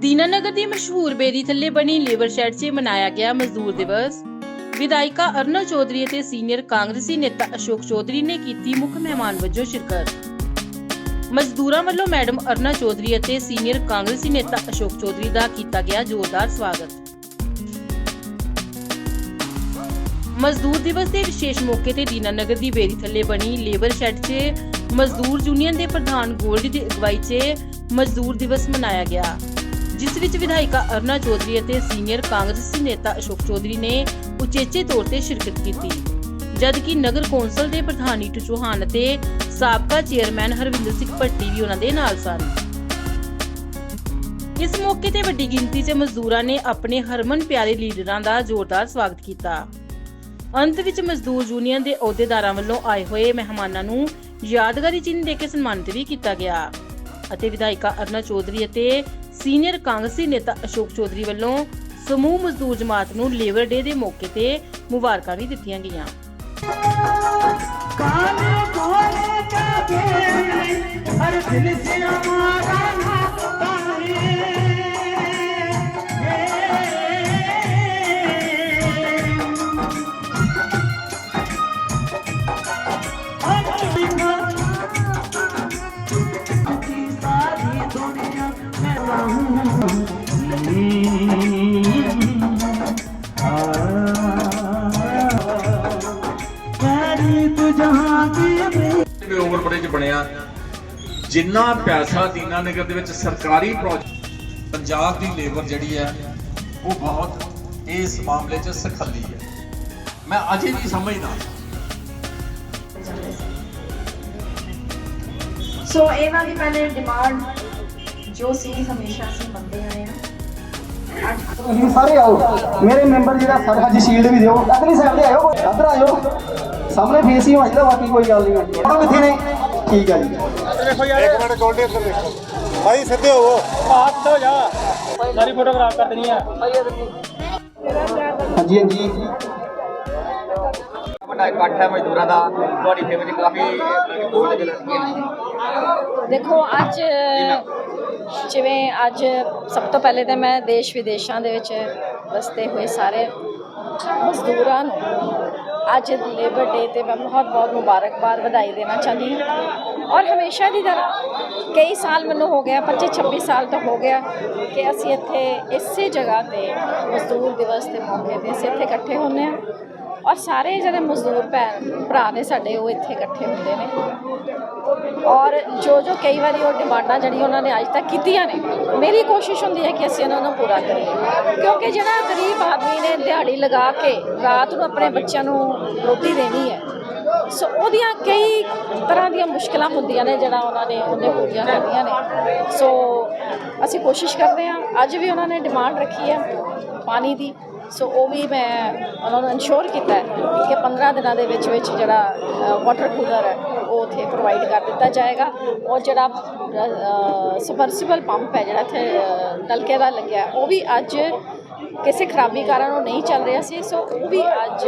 ਦੀਨਾਨਗਰ ਦੀ ਮਸ਼ਹੂਰ ਬੇਰੀ ਥੱਲੇ ਬਣੀ ਲੇਬਰ ਸ਼ੈਡ 'ਚ ਮਨਾਇਆ ਗਿਆ ਮਜ਼ਦੂਰ ਦਿਵਸ। ਵਿਧਾਇਕਾ ਅਰਨਾ ਚੌਧਰੀ ਅਤੇ ਸੀਨੀਅਰ ਕਾਂਗਰਸੀ ਨੇਤਾ ਅਸ਼ੋਕ ਚੌਧਰੀ ਨੇ ਕੀਤੀ ਮੁੱਖ ਮਹਿਮਾਨ ਵਜੋਂ ਸ਼ਿਰਕਤ। ਮਜ਼ਦੂਰਾਂ ਵੱਲੋਂ ਮੈਡਮ ਅਰਨਾ ਚੌਧਰੀ ਅਤੇ ਸੀਨੀਅਰ ਕਾਂਗਰਸੀ ਨੇਤਾ ਅਸ਼ੋਕ ਚੌਧਰੀ ਦਾ ਕੀਤਾ ਗਿਆ ਜ਼ੋਰਦਾਰ ਸਵਾਗਤ। ਮਜ਼ਦੂਰ ਦਿਵਸ ਦੇ ਵਿਸ਼ੇਸ਼ ਮੌਕੇ ਤੇ ਦੀਨਾਨਗਰ ਦੀ ਬੇਰੀ ਥੱਲੇ ਬਣੀ ਲੇਬਰ ਸ਼ੈਡ 'ਚ ਮਜ਼ਦੂਰ ਯੂਨੀਅਨ ਦੇ ਪ੍ਰਧਾਨ ਗੋਲਡੀ ਦੀ ਅਗਵਾਈ 'ਚ ਮਜ਼ਦੂਰ ਦਿਵਸ ਮਨਾਇਆ ਗਿਆ। ਜਿਸ ਵਿੱਚ ਵਿਧਾਇਕਾ ਅਰਨਾ ਚੌਧਰੀ ਅਤੇ ਸੀਨੀਅਰ ਕਾਂਗਰਸੀ ਨੇਤਾ ਅਸ਼ੋਕ ਚੌਧਰੀ ਨੇ ਉਚੇਚੇ ਤੌਰ ਤੇ ਸ਼ਿਰਕਤ ਕੀਤੀ। ਜਦਕਿ ਨਗਰ ਕੌਂਸਲ ਦੇ ਪ੍ਰਧਾਨ ਨੀਟੂ ਚੌਹਾਨ ਅਤੇ ਸਾਬਕਾ ਚੇਅਰਮੈਨ ਹਰਵਿੰਦਰ ਸਿੰਘ ਭੱਟੀ ਵੀ ਉਹਨਾਂ ਦੇ ਨਾਲ ਸਨ। ਇਸ ਮੌਕੇ ਤੇ ਵੱਡੀ ਗਿਣਤੀ 'ਚ ਮਜ਼ਦੂਰਾਂ ਨੇ ਆਪਣੇ ਹਰਮਨ ਪਿਆਰੇ ਲੀਡਰਾਂ ਦਾ ਜ਼ੋਰਦਾਰ ਸਵਾਗਤ ਕੀਤਾ। ਅੰਤ ਵਿੱਚ ਮਜ਼ਦੂਰ ਯੂਨੀਅਨ ਦੇ ਅਹੁਦੇਦਾਰਾਂ ਵੱਲੋਂ ਆਏ ਹੋਏ ਮਹਿਮਾਨਾਂ ਨੂੰ ਯਾਦਗਾਰੀ ਚਿੰਨ੍ਹ ਦੇ ਕੇ ਸਨਮਾਨਿਤ ਵੀ ਕੀਤਾ ਗਿਆ ਅਤੇ ਵਿਧਾਇਕਾ ਅਰਨਾ ਚੌਧਰੀ ਅਤੇ ਸੀਨੀਅਰ ਕਾਂਗਰਸੀ ਨੇਤਾ ਅਸ਼ੋਕ ਚੌਧਰੀ ਵੱਲੋਂ ਸਮੂਹ ਮਜ਼ਦੂਰ ਜਮਾਤ ਨੂੰ ਲੇਬਰ ਡੇ ਦੇ ਮੌਕੇ ਤੇ ਮੁਬਾਰਕਾਂ ਵੀ ਦਿੱਤੀਆਂ ਗਈਆਂ। ਕਾਲੇ ਕੋਲੇ ਕਾ ਹਰ ਦਿਲ ਸੇ ਹਮਾਰਾ ਜਿਵੇਂ ਓਵਰਬ੍ਰਿਜ ਬਣਿਆ ਜਿੰਨਾ ਪੈਸਾ ਦੀਨਾ ਨਗਰ ਦੇ ਵਿੱਚ ਸਰਕਾਰੀ ਪ੍ਰੋਜੈਕਟ ਪੰਜਾਬ ਦੀ ਲੇਬਰ ਜਿਹੜੀ ਹੈ ਉਹ ਬਹੁਤ ਇਸ ਮਾਮਲੇ 'ਚ ਸਖੱਲੀ ਹੈ। ਮੈਂ ਅਜੇ ਵੀ ਸਮਝਦਾ ਸੋ ਇਹਨਾਂ ਦੀ ਪਹਿਲੇ ਡਿਮਾਂਡ ਜੋ ਸੀ ਹਮੇਸ਼ਾ ਸੀ ਮੰਗਦੇ ਆਏ ਆ ਤੁਸੀਂ ਸਾਰੇ ਆਓ। ਮੇਰੇ ਮੈਂਬਰ ਜਿਹੜਾ ਸਰਹੱਦ ਸ਼ੀਲਡ ਵੀ ਦਿਓ। ਅਗਲੀ ਸਾਈਡ ਤੇ ਆਇਓ। ਅਦਰ ਆਇਓ। ਸਾਹਮਣੇ ਫੇਸ ਹੀ ਹੋਣਾ ਬਾਕੀ ਕੋਈ ਗੱਲ ਨਹੀਂ ਉਹ ਕਿੱਥੇ ਨੇ? ਠੀਕ ਹੈ ਜੀ। ਇੱਕ ਮਿੰਟ ਗੋਲਡੀ ਇੱਧਰ ਦੇਖੋ। ਭਾਈ ਸਿੱਧੇ ਹੋਵੋ ਹਾਂਜੀ ਹਾਂਜੀ। ਵੱਡਾ ਇਕੱਠ ਹੈ ਮਜ਼ਦੂਰਾਂ ਦਾ। ਤੁਹਾਡੀ ਫੇਵਰ ਚ ਕਾਫੀ ਬਹੁਤ ਲੱਗੀਆਂ ਦੇਖੋ ਅੱਜ ਜਿਵੇਂ ਅੱਜ ਸਭ ਤੋਂ ਪਹਿਲੇ ਤਾਂ ਮੈਂ ਦੇਸ਼ ਵਿਦੇਸ਼ਾਂ ਦੇ ਵਿੱਚ ਵਸਦੇ ਹੋਏ ਸਾਰੇ ਮਜ਼ਦੂਰਾਂ ਨੂੰ ਅੱਜ ਲੇਬਰ ਡੇ ਤੇ ਮੈਂ ਬਹੁਤ ਬਹੁਤ ਮੁਬਾਰਕਬਾਦ ਵਧਾਈ ਦੇਣਾ ਚਾਹੁੰਦੀ ਹਾਂ। ਔਰ ਹਮੇਸ਼ਾ ਦੀ ਤਰ੍ਹਾਂ ਕਈ ਸਾਲ ਮੈਨੂੰ ਹੋ ਗਿਆ 25 26 ਸਾਲ ਤੋਂ ਹੋ ਗਿਆ ਕਿ ਅਸੀਂ ਇੱਥੇ ਇਸੇ ਜਗ੍ਹਾ ਤੇ ਮਜ਼ਦੂਰ ਦਿਵਸ ਦੇ ਮੌਕੇ ਤੇ ਅਸੀਂ ਇੱਥੇ ਇਕੱਠੇ ਹੁੰਦੇ ਹਾਂ। ਔਰ ਸਾਰੇ ਜਿਹੜੇ ਮਜ਼ਦੂਰ ਭੈਣ ਭਰਾ ਨੇ ਸਾਡੇ, ਉਹ ਇੱਥੇ ਇਕੱਠੇ ਹੁੰਦੇ ਨੇ। ਔਰ ਜੋ ਜੋ ਕਈ ਵਾਰੀ ਉਹ ਡਿਮਾਂਡਾਂ ਜਿਹੜੀਆਂ ਉਹਨਾਂ ਨੇ ਅੱਜ ਤੱਕ ਕੀਤੀਆਂ ਨੇ, ਮੇਰੀ ਕੋਸ਼ਿਸ਼ ਹੁੰਦੀ ਹੈ ਕਿ ਅਸੀਂ ਉਹਨਾਂ ਨੂੰ ਪੂਰਾ ਕਰੀਏ। ਕਿਉਂਕਿ ਜਿਹੜਾ ਗਰੀਬ ਆਦਮੀ ਨੇ ਦਿਹਾੜੀ ਲਗਾ ਕੇ ਰਾਤ ਨੂੰ ਆਪਣੇ ਬੱਚਿਆਂ ਨੂੰ ਰੋਟੀ ਦੇਣੀ ਹੈ ਸੋ ਉਹਦੀਆਂ ਕਈ ਤਰ੍ਹਾਂ ਦੀਆਂ ਮੁਸ਼ਕਲਾਂ ਹੁੰਦੀਆਂ ਨੇ ਜਿਹੜਾ ਉਹਨਾਂ ਨੇ ਉਹਨੇ ਪੂਰੀਆਂ ਕਰਨੀਆਂ ਨੇ। ਸੋ ਅਸੀਂ ਕੋਸ਼ਿਸ਼ ਕਰਦੇ ਹਾਂ, ਅੱਜ ਵੀ ਉਹਨਾਂ ਨੇ ਡਿਮਾਂਡ ਰੱਖੀ ਹੈ ਪਾਣੀ ਦੀ। ਸੋ ਉਹ ਵੀ ਮੈਂ ਉਹਨਾਂ ਨੂੰ ਇਨਸ਼ੋਰ ਕੀਤਾ ਕਿ 15 ਦਿਨਾਂ ਦੇ ਵਿੱਚ ਵਿੱਚ ਜਿਹੜਾ ਵਾਟਰ ਕੂਲਰ ਹੈ, ਉਹ ਉੱਥੇ ਪ੍ਰੋਵਾਈਡ ਕਰ ਦਿੱਤਾ ਜਾਏਗਾ। ਔਰ ਜਿਹੜਾ ਸਬਮਰਸੀਬਲ ਪੰਪ ਹੈ, ਜਿਹੜਾ ਇੱਥੇ ਨਲਕੇ ਦਾ ਲੱਗਿਆ, ਉਹ ਵੀ ਅੱਜ ਕਿਸੇ ਖਰਾਬੀ ਕਾਰਨ ਉਹ ਨਹੀਂ ਚੱਲ ਰਿਹਾ ਸੀ। ਸੋ ਉਹ ਵੀ ਅੱਜ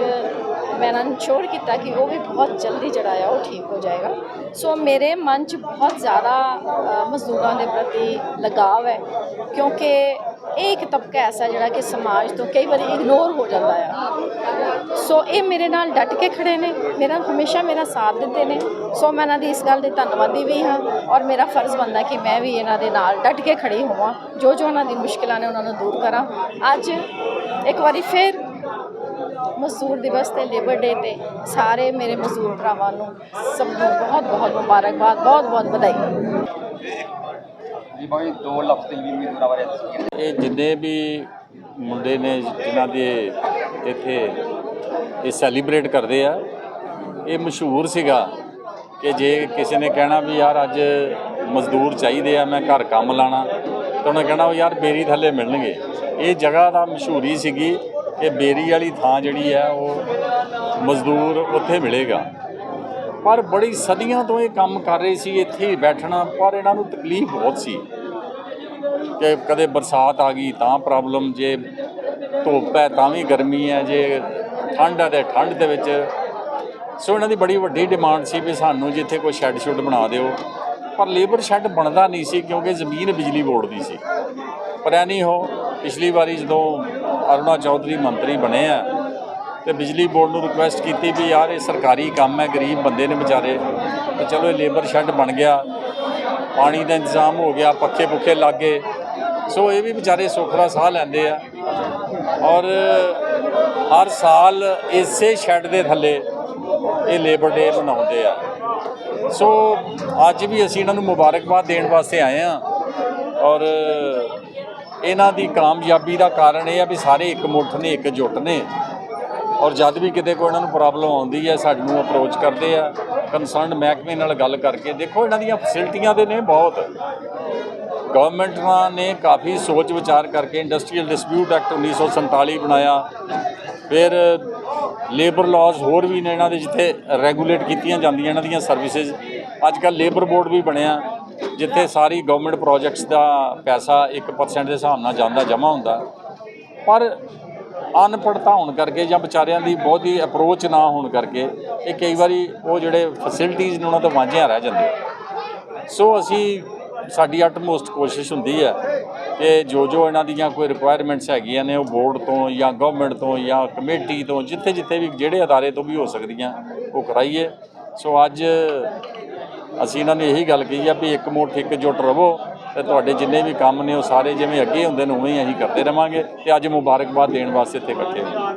ਮੈਂ ਇਹਨਾਂ ਨੂੰ ਸ਼ੋਰ ਕੀਤਾ ਕਿ ਉਹ ਵੀ ਬਹੁਤ ਜਲਦੀ ਜਿਹੜਾ ਆ ਉਹ ਠੀਕ ਹੋ ਜਾਏਗਾ। ਸੋ ਮੇਰੇ ਮਨ 'ਚ ਬਹੁਤ ਜ਼ਿਆਦਾ ਮਜ਼ਦੂਰਾਂ ਦੇ ਪ੍ਰਤੀ ਲਗਾਵ ਹੈ, ਕਿਉਂਕਿ ਇਹ ਇੱਕ ਤਬਕਾ ਐਸਾ ਜਿਹੜਾ ਕਿ ਸਮਾਜ ਤੋਂ ਕਈ ਵਾਰੀ ਇਗਨੋਰ ਹੋ ਜਾਂਦਾ ਆ। ਸੋ ਇਹ ਮੇਰੇ ਨਾਲ ਡਟ ਕੇ ਖੜੇ ਨੇ, ਮੇਰਾ ਹਮੇਸ਼ਾ ਮੇਰਾ ਸਾਥ ਦਿੰਦੇ ਨੇ। ਸੋ ਮੈਂ ਇਹਨਾਂ ਦੀ ਇਸ ਗੱਲ ਦੀ ਧੰਨਵਾਦੀ ਵੀ ਹਾਂ ਔਰ ਮੇਰਾ ਫਰਜ਼ ਬਣਦਾ ਕਿ ਮੈਂ ਵੀ ਇਹਨਾਂ ਦੇ ਨਾਲ ਡਟ ਕੇ ਖੜੀ ਹੋਵਾਂ, ਜੋ ਜੋ ਉਹਨਾਂ ਦੀ ਮੁਸ਼ਕਿਲਾਂ ਨੇ ਉਹਨਾਂ ਨੂੰ ਦੂਰ ਕਰਾਂ। ਅੱਜ ਇੱਕ ਵਾਰੀ ਫਿਰ ਮਜ਼ਦੂਰ ਦਿਵਸ ਤੇ ਲੇਬਰ ਡੇ ਤੇ ਸਾਰੇ ਮੇਰੇ ਮਜ਼ਦੂਰ ਭਰਾਵਾਂ ਨੂੰ ਸਭ ਨੂੰ ਬਹੁਤ ਬਹੁਤ ਮੁਬਾਰਕਬਾਦ ਬਹੁਤ ਬਹੁਤ ਵਧਾਈ। ਜੀ ਭਾਈ ਦੋ ਲਫ਼ਜ਼ ਵੀ ਮਜ਼ਦੂਰਾਂ ਬਾਰੇ ਦੱਸੋ। ਇਹ ਜਿੰਨੇ ਵੀ ਮੁੰਡੇ ਨੇ ਜਿਨ੍ਹਾਂ ਦੇ ਇੱਥੇ ਇਹ ਸੈਲੀਬ੍ਰੇਟ ਕਰਦੇ ਆ ਇਹ ਮਸ਼ਹੂਰ ਸੀਗਾ ਕਿ ਜੇ ਕਿਸੇ ਨੇ ਕਹਿਣਾ ਵੀ ਯਾਰ ਅੱਜ ਮਜ਼ਦੂਰ ਚਾਹੀਦੇ ਆ ਮੈਂ ਘਰ ਕੰਮ ਲਾਣਾ ਤਾਂ ਉਹਨੇ ਕਹਿਣਾ ਉਹ ਯਾਰ ਬੇਰੀ ਥੱਲੇ ਮਿਲਣਗੇ। ਇਹ ਜਗ੍ਹਾ ਦਾ ਮਸ਼ਹੂਰੀ ਸੀਗੀ। ਇਹ ਬੇਰੀ ਵਾਲੀ ਥਾਂ ਜਿਹੜੀ ਹੈ, ਉਹ ਮਜ਼ਦੂਰ ਉੱਥੇ ਮਿਲੇਗਾ। ਪਰ ਬੜੀ ਸਦੀਆਂ ਤੋਂ ਇਹ ਕੰਮ ਕਰ ਰਹੇ ਸੀ, ਇੱਥੇ ਹੀ ਬੈਠਣਾ, ਪਰ ਇਹਨਾਂ ਨੂੰ ਤਕਲੀਫ ਬਹੁਤ ਸੀ ਕਿ ਕਦੇ ਬਰਸਾਤ ਆ ਗਈ ਤਾਂ ਪ੍ਰੋਬਲਮ, ਜੇ ਧੁੱਪ ਹੈ ਤਾਂ ਵੀ ਗਰਮੀ ਹੈ, ਜੇ ਠੰਡ ਹੈ ਤੇ ਠੰਡ ਦੇ ਵਿੱਚ। ਸੋ ਇਹਨਾਂ ਦੀ ਬੜੀ ਵੱਡੀ ਡਿਮਾਂਡ ਸੀ ਵੀ ਸਾਨੂੰ ਜਿੱਥੇ ਕੋਈ ਸ਼ੈੱਡ ਸ਼ੁੱਡ ਬਣਾ ਦਿਓ। ਪਰ ਲੇਬਰ ਸ਼ੈੱਡ ਬਣਦਾ ਨਹੀਂ ਸੀ, ਕਿਉਂਕਿ ਜ਼ਮੀਨ ਬਿਜਲੀ ਬੋਰਡ ਦੀ ਸੀ। ਪਰ ਐ ਨਹੀਂ ਹੋ, ਪਿਛਲੀ ਵਾਰੀ ਜਦੋਂ ਅਰੁਣਾ ਚੌਧਰੀ ਮੰਤਰੀ ਬਣੇ ਆ ਤੇ ਬਿਜਲੀ ਬੋਰਡ ਨੂੰ ਰਿਕੁਐਸਟ ਕੀਤੀ ਵੀ ਯਾਰ ਇਹ ਸਰਕਾਰੀ ਕੰਮ ਹੈ, ਗਰੀਬ ਬੰਦੇ ਨੇ ਵਿਚਾਰੇ। ਤੇ ਚਲੋ ਇਹ ਲੇਬਰ ਸ਼ੈੱਡ ਬਣ ਗਿਆ। ਪਾਣੀ ਦਾ ਇੰਤਜ਼ਾਮ ਹੋ ਗਿਆ, ਪੱਖੇ ਪੁੱਖੇ ਲੱਗ ਗਏ। ਸੋ ਇਹ ਵੀ ਵਿਚਾਰੇ ਸੁੱਖ ਸਾਹ ਲੈਂਦੇ ਆ। ਔਰ ਹਰ ਸਾਲ ਇਸੇ ਸ਼ੈੱਡ ਦੇ ਥੱਲੇ ਇਹ ਲੇਬਰ ਡੇ ਮਨਾਉਂਦੇ ਆ। ਸੋ ਅੱਜ ਵੀ ਅਸੀਂ ਇਹਨਾਂ ਨੂੰ ਮੁਬਾਰਕਬਾਦ ਦੇਣ ਵਾਸਤੇ ਆਏ ਆ। ਔਰ ਇਹਨਾਂ ਦੀ ਕਾਮਯਾਬੀ ਦਾ ਕਾਰਨ ਇਹ ਆ ਵੀ ਸਾਰੇ ਇੱਕ ਮੁੱਠ ਨੇ, ਇੱਕ ਜੁੱਟ ਨੇ। ਔਰ ਜਦ ਵੀ ਕਿਤੇ ਕੋਈ ਇਹਨਾਂ ਨੂੰ ਪ੍ਰੋਬਲਮ ਆਉਂਦੀ ਹੈ ਸਾਨੂੰ ਅਪਰੋਚ ਕਰਦੇ ਆ ਕੰਸਰਨਡ ਮਹਿਕਮੇ ਨਾਲ ਗੱਲ ਕਰਕੇ। ਦੇਖੋ, ਇਹਨਾਂ ਦੀਆਂ ਫੈਸਿਲਿਟੀਆਂ ਦੇ ਨੇ ਬਹੁਤ। ਗਵਰਨਮੈਂਟ ਨੇ ਕਾਫੀ ਸੋਚ ਵਿਚਾਰ ਕਰਕੇ ਇੰਡਸਟਰੀਅਲ ਡਿਸਪਿਊਟ ਐਕਟ 1947 ਬਣਾਇਆ। ਫਿਰ ਲੇਬਰ ਲਾਜ਼ ਹੋਰ ਵੀ ਨੇ ਇਹਨਾਂ ਦੇ ਜਿੱਥੇ ਰੈਗੂਲੇਟ ਕੀਤੀਆਂ ਜਾਂਦੀਆਂ, ਇਹਨਾਂ ਦੀਆਂ ਸਰਵਿਸਿਜ਼ ਅੱਜ ਕੱਲ ਲੇਬਰ ਬੋਰਡ ਵੀ ਬਣਿਆ। ਜਿੱਥੇ ਸਾਰੀ ਗਵਰਨਮੈਂਟ ਪ੍ਰੋਜੈਕਟਸ ਦਾ ਪੈਸਾ 1% ਦੇ ਹਿਸਾਬ ਨਾਲ ਜਾਂਦਾ, ਜਮ੍ਹਾਂ ਹੁੰਦਾ, ਪਰ ਅਨਪੜਤਾ ਹੋਣ ਕਰਕੇ ਜਾਂ ਵਿਚਾਰਿਆਂ ਦੀ ਬਹੁਤੀ ਅਪਰੋਚ ਨਾ ਹੋਣ ਕਰਕੇ ਇਹ ਕਈ ਵਾਰੀ ਉਹ ਜਿਹੜੇ ਫੈਸਿਲਿਟੀਆਂ ਨੇ ਉਹਨਾਂ ਤੋਂ ਵਾਂਝਿਆ ਰਹਿ ਜਾਂਦੇ ਸੋ ਅਸੀਂ, ਸਾਡੀ ਅਟਮੋਸਟ ਕੋਸ਼ਿਸ਼ ਹੁੰਦੀ ਹੈ ਕਿ ਜੋ ਜੋ ਇਹਨਾਂ ਦੀਆਂ ਕੋਈ ਰਿਕੁਆਇਰਮੈਂਟਸ ਹੈਗੀਆਂ ਨੇ, ਉਹ ਬੋਰਡ ਤੋਂ ਜਾਂ ਗਵਰਨਮੈਂਟ ਤੋਂ ਜਾਂ ਕਮੇਟੀ ਤੋਂ, ਜਿੱਥੇ ਜਿੱਥੇ ਵੀ ਜਿਹੜੇ ਅਦਾਰੇ ਤੋਂ ਵੀ ਹੋ ਸਕਦੀਆਂ, ਉਹ ਕਰਾਈਏ। ਸੋ ਅੱਜ ਅਸੀਂ ਇਹਨਾਂ ਨੇ ਇਹੀ ਗੱਲ ਕਹੀ ਆ ਵੀ ਇੱਕ ਮੁੱਠ ਇੱਕ ਜੁੱਟ ਰਵੋ ਤੇ ਤੁਹਾਡੇ ਜਿੰਨੇ ਵੀ ਕੰਮ ਨੇ ਉਹ ਸਾਰੇ ਜਿਵੇਂ ਅੱਗੇ ਹੁੰਦੇ ਨੇ, ਉਵੇਂ ਹੀ ਅਸੀਂ ਕਰਦੇ ਰਵਾਂਗੇ ਤੇ ਅੱਜ ਮੁਬਾਰਕਬਾਦ ਦੇਣ ਵਾਸਤੇ ਇੱਥੇ ਇਕੱਠੇ ਹੋਏ।